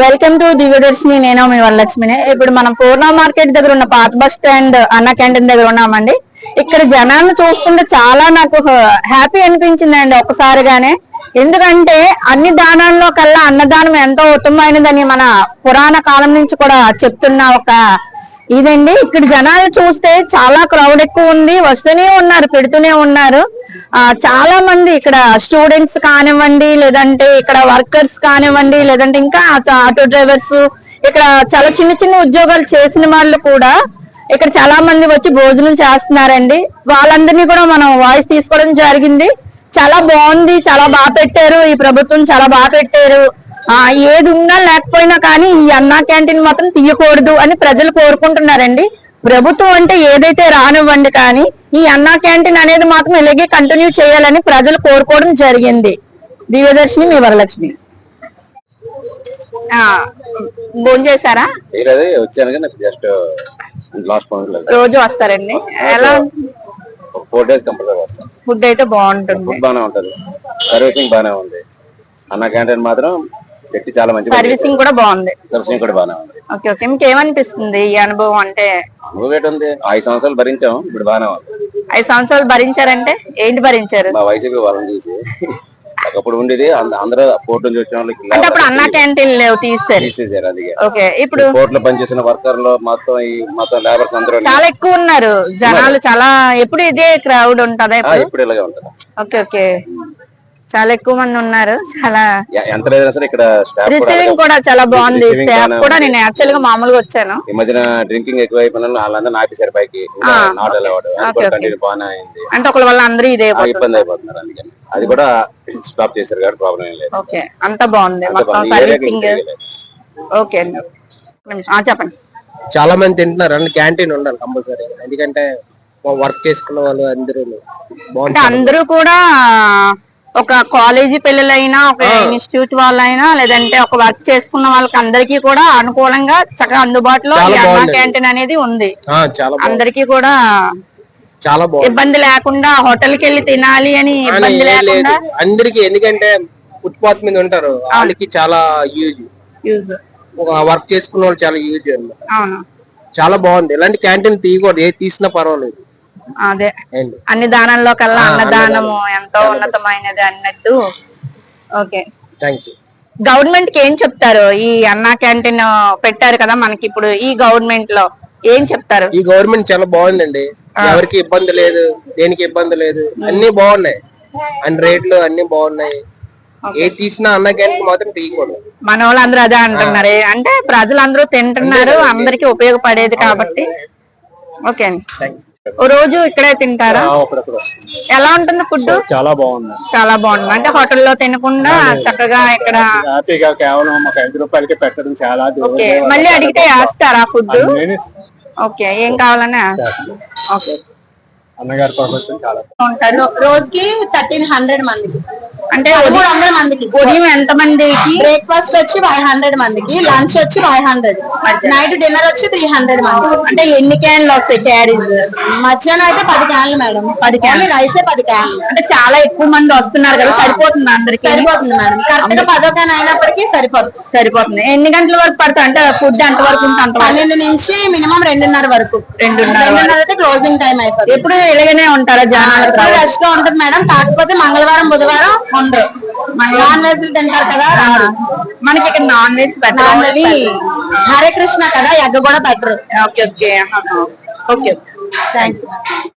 Welcome to Divyadarshini నేను మీ వరలక్ష్మిని. ఇప్పుడు మనం పూర్ణ మార్కెట్ దగ్గర ఉన్న పాత బస్ స్టాండ్ అన్న క్యాంటీన్ దగ్గర ఉన్నామండి. ఇక్కడ జనాలను చూస్తుంటే చాలా నాకు హ్యాపీ అనిపించిందండి ఒకసారిగానే ఎందుకంటే అన్ని దానాల్లో కల్లా అన్నదానం ఎంతో ఉత్తమమైనదని మన పురాణ కాలం నుంచి కూడా చెప్తున్న ఒక ఇదండి ఇక్కడ జనాలు చూస్తే చాలా క్రౌడ్ ఎక్కువ ఉంది. వస్తూనే ఉన్నారు పెడుతూనే ఉన్నారు. చాలా మంది ఇక్కడ స్టూడెంట్స్ కానివ్వండి లేదంటే ఇక్కడ వర్కర్స్ కానివ్వండి లేదంటే ఇంకా ఆటో డ్రైవర్స్ ఇక్కడ చాలా చిన్న చిన్న ఉద్యోగాలు చేసిన వాళ్ళు కూడా ఇక్కడ చాలా మంది వచ్చి భోజనం చేస్తున్నారండి. వాళ్ళందరినీ కూడా మనం వాయిస్ తీసుకోవడం జరిగింది. చాలా బాగుంది చాలా బాగా పెట్టారు. ఈ ప్రభుత్వం చాలా బాగా పెట్టారు. ఆ ఏది ఉన్నా లేకపోయినా కానీ ఈ అన్నా క్యాంటీన్ మాత్రం తీయకూడదు అని ప్రజలు కోరుకుంటున్నారండి. ప్రభుత్వం అంటే ఏదైతే రానివ్వండి కానీ ఈ అన్నా క్యాంటీన్ అనేది మాత్రం ఇలాగే కంటిన్యూ చేయాలని ప్రజలు కోరుకోవడం జరిగింది. దివ్యదర్శిని మీ వరలక్ష్మి. భోజనం చేశారా? రోజు వస్తారండి. ఎలా ఫోర్ డేస్ కంపల్సరీ వస్తాం ఫుడ్ అయితే బాగుంటుంది. ఫుడ్ బాగానే ఉంటుంది. సర్వీసింగ్ బాగానే ఉంది. అన్న క్యాంటీన్ మాత్రం చెట్టి చాలా మంచి సర్వీసింగ్ కూడా బాగుంది. సర్వీసింగ్ కూడా బాగానే ఉంది. Okay okay. మీకు ఏమనిపిస్తుంది ఈ అనుభవం అంటే? అనుభవం ఏంటి ఉంది ఐదు సంవత్సరాలు భరించాం ఇప్పుడు బాగానే ఉంది. ఐదు సంవత్సరాలు భరించారంటే ఏంటి భరించారు? మా వైసీపీ వాళ్ళని చూసి ఒకప్పుడు ఉండేది అంద- అందరూ పోర్టు నుంచి వచ్చిన వాళ్ళకి అప్పుడు అన్నా క్యాంటీన్ లేవు తీసేరు తీసేసారు అందుకే. ఓకే ఇప్పుడు పోర్టులో పనిచేసిన వర్కర్లు మొత్తం ఈ మొత్తం లేబర్స్ అందరూ చాలా ఎక్కువ ఉన్నారు జనాలు చాలా ఎప్పుడు ఇదే క్రౌడ్ ఉంటదా ఇప్పుడు ఇలాగే ఉంటుంది. Okay okay. చాలా ఎక్కువ మంది ఉన్నారు. చాలా ఎంత లేదన్నా సరే ఇక్కడ రిసీవింగ్ కూడా చాలా బాగుంది. స్టాఫ్ కూడా. నేను యాక్చువల్గా మామూలుగా వచ్చాను. ఈ మధ్యన డ్రింకింగ్ ఎక్కువ అయిపోయిన వాళ్ళందరూ ఆపేశారు పైకి. నాట్ అలవాడు అంటే ఒకళ్ళ వల్ల అందరూ ఇదే ఇబ్బంది అయిపోతున్నారు అందుకని. అది కూడా స్టాప్ చేశారు కాబట్టి ప్రాబ్లం ఏం లేదు. ఓకే. అంతా బాగుంది. మొత్తం సర్వీసింగ్. ఓకే అండి. చెప్పండి. చాలా మంది తింటున్నారు. అండ్ క్యాంటీన్ ఉండాలి కంపల్సరీ. ఎందుకంటే వర్క్ చేసుకున్న వాళ్ళు అందరూ అంటే బాగుంటుంది అందరూ కూడా ఒక కాలేజీ పిల్లలైనా ఒక ఇన్స్టిట్యూట్ వాళ్ళైనా లేదంటే ఒక వర్క్ చేసుకున్న వాళ్ళకి అందరికీ కూడా అనుకూలంగా చక్కగా అందుబాటులో ఈ అన్నా. క్యాంటీన్ అనేది ఉంది. అందరికీ కూడా చాలా బాగుంది. ఇబ్బంది లేకుండా హోటల్కి వెళ్ళి తినాలి అని ఇబ్బంది ఏం లేకుండా అందరికి ఎందుకంటే ఫుట్పాత్ మీద ఉంటారు. వాళ్ళకి చాలా యూజ్ యూజ్ ఒక వర్క్ చేసుకున్న వాళ్ళు చాలా యూజ్ అన్నమాట. చాలా బాగుంది. ఇలాంటి క్యాంటీన్ తీయకూడదు. ఏది తీసినా పర్వాలేదు. అదే. అన్ని దానాల్లో కల్లా అన్నదానము అన్నదానం. ఎంతో ఉన్నతమైనది అన్నట్టు. ఓకే. గవర్నమెంట్కి ఏం చెప్తారు? ఈ అన్నా క్యాంటీన్ పెట్టారు కదా మనకి ఇప్పుడు ఈ గవర్నమెంట్లో ఏం చెప్తారు? ఈ గవర్నమెంట్ చాలా బాగుందండి. ఎవరికి ఇబ్బంది లేదు దేనికి ఇబ్బంది లేదు అన్ని బాగున్నాయి. అన్ని రేట్లు అన్ని బాగున్నాయి. ఏ తీసినా అన్న క్యాంటీన్ మాత్రం తీయకూడదు. మన వాళ్ళందరూ అదే అంటున్నారు. అంటే ప్రజలందరూ తింటున్నారు అందరికి ఉపయోగపడేది కాబట్టి. ఓకే అండి. రోజు ఇక్కడే తింటారా? ఎలా ఉంటుంది ఫుడ్? చాలా బాగుంది. చాలా బాగుంది. అంటే హోటల్లో తినకుండా చక్కగా ఇక్కడ హ్యాపీగా కేవలం ఒక ఐదు రూపాయలకి పెట్టడం చాలా మళ్ళీ అడిగితే వేస్తారా ఫుడ్ ఓకే. ఏం కావాలన్నా? ఓకే. అన్నగారి ఉంటారు. రోజుకి థర్టీన్ హండ్రెడ్ మందికి. అంటే వందల మందికి. ఉదయం ఎంత మందికి బ్రేక్ఫాస్ట్ వచ్చి ఫైవ్ హండ్రెడ్ మందికి లంచ్ వచ్చి ఫైవ్ హండ్రెడ్ నైట్ డిన్నర్ వచ్చి త్రీ హండ్రెడ్ మంది అంటే ఎన్ని క్యాన్లు వస్తాయి క్యారీస్? మధ్యాహ్నం అయితే పది క్యాన్లు మేడం. పది క్యాన్లు. రైసే పది క్యాన్లు. అంటే చాలా ఎక్కువ మంది వస్తున్నారు కదా సరిపోతుంది అందరికి? సరిపోతుంది మేడం. కరెక్ట్గా పదో క్యాన్ అయినప్పటికీ సరిపోతుంది. సరిపోతుంది. ఎన్ని గంటల వరకు పడుతుంది అంటే ఫుడ్ ఎంత వరకు పన్నెండు నుంచి మినిమం రెండున్నర వరకు. రెండున్నర రెండున్నర అయితే క్లోజింగ్ టైం అయిపోతుంది. ఎప్పుడు ఇలాగనే ఉంటారా జనాలు రష్గా ఉంటుంది మేడం. కాకపోతే మంగళవారం బుధవారం ఉండరు నాన్ వెజ్ తింటారు కదా. మనకి ఇక్కడ నాన్ వెజ్ పెట్టాలి. హరే కృష్ణ కదా ఎగ్గ కూడా పెట్టరు. Okay okay. Okay. Thank you